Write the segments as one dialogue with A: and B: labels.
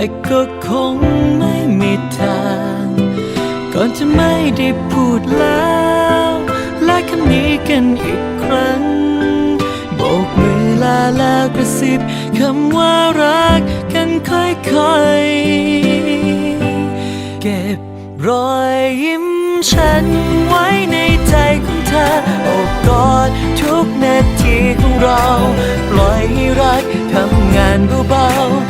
A: แต่ก็คงไม่มีทาง ก่อนจะไม่ได้พูดแล้วและคำนี้กันอีกครั้งโบกมือลาแล้วกระซิบคำว่ารักกันค่อยๆ เก็บรอยยิ้มฉันไว้ในใจของเธอโอบกอดทุกนาทีของเรา ปล่อยให้รักทำงานเบาๆ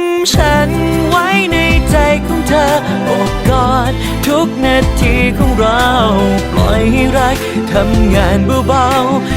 A: ฉันไว้ในใจของเธอโอบกอดทุกนาทีของเรา ปล่อยให้รักทำงานเบาๆ